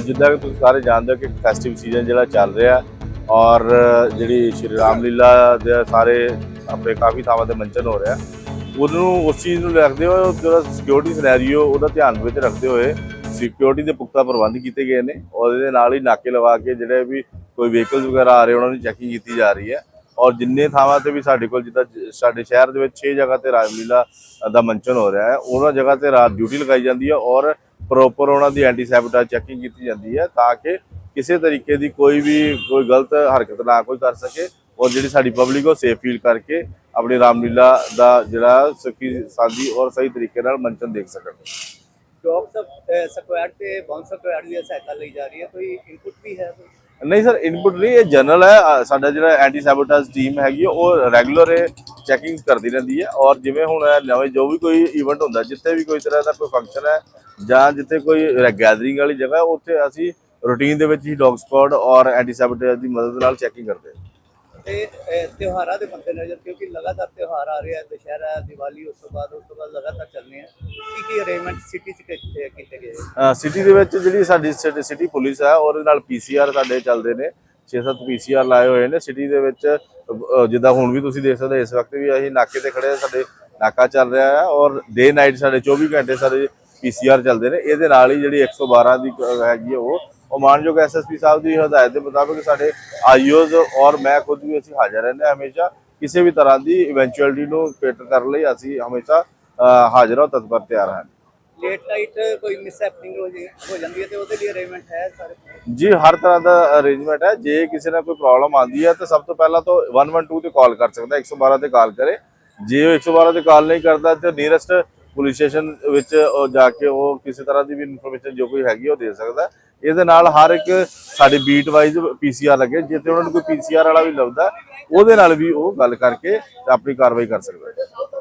ਜਿੱਦਾਂ ਕਿ ਤੁਸੀਂ ਸਾਰੇ ਜਾਣਦੇ ਹੋ ਕਿ ਫੈਸਟਿਵ ਸੀਜ਼ਨ ਜਿਹੜਾ ਚੱਲ ਰਿਹਾ ਔਰ ਜਿਹੜੀ ਸ਼੍ਰੀ ਰਾਮ ਲੀਲਾ ਦੇ ਸਾਰੇ ਆਪਣੇ ਕਾਫੀ ਥਾਵਾਂ ਤੇ ਮੰਚਨ ਹੋ ਰਿਹਾ ਉਹਨੂੰ ਉਸ ਚੀਜ਼ ਨੂੰ ਰੱਖਦੇ ਹੋਏ, ਜਿਹੜਾ ਸਿਕਿਉਰਿਟੀ ਸਿਨੈਰੀਓ ਉਹਦਾ ਧਿਆਨ ਵਿੱਚ ਰੱਖਦੇ ਹੋਏ ਸਿਕਿਉਰਿਟੀ ਦੇ ਪੁਖਤਾ ਪ੍ਰਬੰਧ ਕੀਤੇ ਗਏ ਨੇ ਔਰ ਇਹਦੇ ਨਾਲ ਹੀ ਨਾਕੇ ਲਵਾ ਕੇ ਜਿਹੜੇ ਵੀ ਕੋਈ ਵਹੀਕਲਸ ਵਗੈਰਾ ਆ ਰਹੇ ਉਹਨਾਂ ਦੀ ਚੈਕਿੰਗ ਕੀਤੀ ਜਾ ਰਹੀ ਹੈ। ਔਰ ਜਿੰਨੇ ਥਾਵਾਂ ਤੇ ਵੀ ਸਾਡੇ ਕੋਲ ਜਿੱਦਾਂ ਸਾਡੇ ਸ਼ਹਿਰ ਦੇ ਵਿੱਚ 6 ਜਗ੍ਹਾ ਤੇ ਰਾਮਲੀਲਾ ਦਾ ਮੰਚਨ ਹੋ ਰਿਹਾ ਹੈ, ਉਹਨਾਂ ਜਗ੍ਹਾ ਤੇ ਰਾਤ ਡਿਊਟੀ ਲਗਾਈ ਜਾਂਦੀ ਹੈ ਔਰ ਪ੍ਰੋਪਰ ਉਹਨਾਂ ਦੀ ਐਂਟੀ ਸੈਬਟੇਜ ਚੈਕਿੰਗ ਕੀਤੀ ਜਾਂਦੀ ਹੈ ਤਾਂ ਕਿ ਕਿਸੇ ਤਰੀਕੇ ਦੀ ਕੋਈ ਵੀ ਕੋਈ ਗਲਤ ਹਰਕਤ ਨਾ ਕੋਈ ਕਰ ਸਕੇ ਔਰ ਜਿਹੜੀ ਸਾਡੀ ਪਬਲਿਕ ਉਹ ਸੇਫ ਫੀਲ ਕਰਕੇ ਆਪਣੀ ਰਾਮਲੀਲਾ ਦਾ ਜਿਹੜਾ ਸੁਖੀ ਸਾਦੀ ਔਰ ਸਹੀ ਤਰੀਕੇ ਨਾਲ ਮੰਚਨ ਦੇਖ ਸਕਣ। ਜੌਬ ਸਬ ਸਕੁਐਡ ਤੇ ਬਾਉਂਸ ਸਕੁਐਡ ਦੀ ਸਹਾਇਤਾ ਲਈ ਜਾ ਰਹੀ ਹੈ ਕੋਈ ਇਨਪੁਟ ਵੀ ਹੈ? ਨਹੀਂ ਸਰ ਇਨਪੁਟ ਨਹੀਂ ਇਹ ਜਨਰਲ ਹੈ। ਸਾਡਾ ਜਿਹੜਾ ਐਂਟੀ ਸੈਬੋਟੇਜ ਟੀਮ ਹੈਗੀ ਉਹ ਰੈਗੂਲਰ ਇਹ ਚੈਕਿੰਗ ਕਰਦੀ ਰਹਿੰਦੀ ਹੈ ਔਰ ਜਿਵੇਂ ਹੁਣ ਨਵੇਂ ਜੋ ਵੀ ਕੋਈ ਇਵੈਂਟ ਹੁੰਦਾ ਜਿੱਥੇ ਵੀ ਕੋਈ ਤਰ੍ਹਾਂ ਦਾ ਕੋਈ ਫੰਕਸ਼ਨ ਹੈ ਜਾਂ ਜਿੱਥੇ ਕੋਈ ਗੈਦਰਿੰਗ ਵਾਲੀ ਜਗ੍ਹਾ ਹੈ, ਉੱਥੇ ਅਸੀਂ ਰੂਟੀਨ ਦੇ ਵਿੱਚ ਹੀ ਡੌਗ ਸਪੌਟ ਔਰ ਐਂਟੀ ਸੈਬੋਟੇਜ ਦੀ ਮਦਦ ਨਾਲ ਚੈਕਿੰਗ ਕਰਦੇ ਹਾਂ। ਤੇ ਤਿਉਹਾਰਾਂ ਦੇ ਮੱਦੇਨਜ਼ਰ ਕਿਉਂਕਿ ਲਗਾਤਾਰ ਤਿਉਹਾਰ ਆ ਰਹੇ ਆ ਦੁਸ਼ਹਿਰਾ ਦੀਵਾਲੀ ਉਸ ਤੋਂ ਬਾਅਦ ਉਸ ਤੋਂ ਬਾਅਦ ਲਗਾਤਾਰ ਚੱਲਨੇ ਆ ਕੀ ਕੀ ਅਰੇਂਜਮੈਂਟ ਸਿਟੀ 'ਚ ਕੀਤੇ ਕੀਤੇ ਗਏ? ਸਿਟੀ ਦੇ ਵਿੱਚ ਜਿਹੜੀ ਸਾਡੀ ਸਿਟੀ ਪੁਲਿਸ ਹੈ ਉਹਦੇ ਨਾਲ ਪੀਸੀਆਰ ਸਾਡੇ ਚੱਲਦੇ ਨੇ। 6-7 ਪੀਸੀਆਰ ਲਾਏ ਹੋਏ ਨੇ ਸਿਟੀ ਦੇ ਵਿੱਚ। ਜਿੱਦਾਂ ਹੁਣ ਵੀ ਤੁਸੀਂ ਦੇਖ ਸਕਦੇ ਹੋ, ਇਸ ਵਕਤ ਵੀ ਅਸੀਂ ਨਾਕੇ ਤੇ ਖੜੇ ਹਾਂ, ਸਾਡੇ ਨਾਕਾ ਚੱਲ ਰਿਹਾ ਹੈ ਔਰ ਡੇ ਨਾਈਟ ਸਾਡੇ 24 ਘੰਟੇ ਸਾਡੇ ਪੀਸੀਆਰ ਚੱਲਦੇ ਨੇ। ਇਹਦੇ ਨਾਲ ਹੀ ਜਿਹੜੀ 112 ਦੀ ਹੈਗੀ ਹੈ ਉਹ। ਉਹ ਮਾਨਯੋਗ ਐਸਐਸਪੀ ਸਾਹਿਬ ਦੀ ਹਦਾਇਤ ਦੇ ਮੁਤਾਬਕ ਸਾਡੇ ਆਈਓਜ਼ ਔਰ ਮੈਂ ਖੁਦ ਵੀ ਅਸੀਂ ਹਾਜ਼ਰ ਰਹਿੰਦੇ ਹਾਂ ਹਮੇਸ਼ਾ। ਕਿਸੇ ਵੀ ਤਰ੍ਹਾਂ ਦੀ ਇਵੈਂਚੁਅਲਿਟੀ ਨੂੰ ਕੇਟਰ ਕਰਨ ਲਈ ਅਸੀਂ ਹਮੇਸ਼ਾ ਹਾਜ਼ਰ ਹਾਂ ਤਤਪਰ ਤਿਆਰ ਹਾਂ। ਲੇਟ ਨਾਈਟ ਕੋਈ ਮਿਸ ਹੈਪਨਿੰਗ ਹੋ ਜੇ ਹੋ ਜਾਂਦੀ ਹੈ ਤੇ ਉਹਦੇ ਲਈ ਅਰੇਂਜਮੈਂਟ ਹੈ ਸਾਰੇ। ਜੀ, ਹਰ ਤਰ੍ਹਾਂ ਦਾ ਅਰੇਂਜਮੈਂਟ ਹੈ। ਜੇ ਕਿਸੇ ਨਾਲ ਕੋਈ ਪ੍ਰੋਬਲਮ ਆਉਂਦੀ ਹੈ ਤਾਂ ਸਭ ਤੋਂ ਪਹਿਲਾਂ ਤਾਂ 112 ਤੇ ਕਾਲ ਕਰ ਸਕਦਾ 112 ਤੇ ਕਾਲ ਕਰੇ। ਜੇ ਉਹ 112 ਤੇ ਕਾਲ ਨਹੀਂ ਕਰਦਾ ਤੇ ਨੀਅਰੈਸਟ ਪੁਲਿਸ ਸਟੇਸ਼ਨ ਵਿੱਚ ਉਹ ਜਾ ਕੇ ਉਹ ਕਿਸੇ ਤਰ੍ਹਾਂ ਦੀ ਵੀ ਇਨਫੋਰਮੇਸ਼ਨ ਜੋ ਕੋਈ ਹੈਗੀ ਉਹ ਦੇ ਸਕਦਾ ਇਹਦੇ ਨਾਲ ਹਰ ਇੱਕ ਸਾਡੀ ਬੀਟ ਵਾਈਜ਼ ਪੀਸੀਆਰ ਲੱਗੇ। ਜੇ ਤੇ ਉਹਨਾਂ ਨੂੰ ਕੋਈ ਪੀਸੀਆਰ ਵਾਲਾ ਵੀ ਲੱਭਦਾ, ਉਹਦੇ ਨਾਲ ਵੀ ਉਹ ਗੱਲ ਕਰਕੇ ਆਪਣੀ ਕਾਰਵਾਈ ਕਰ ਸਕਦਾ ਹੈ।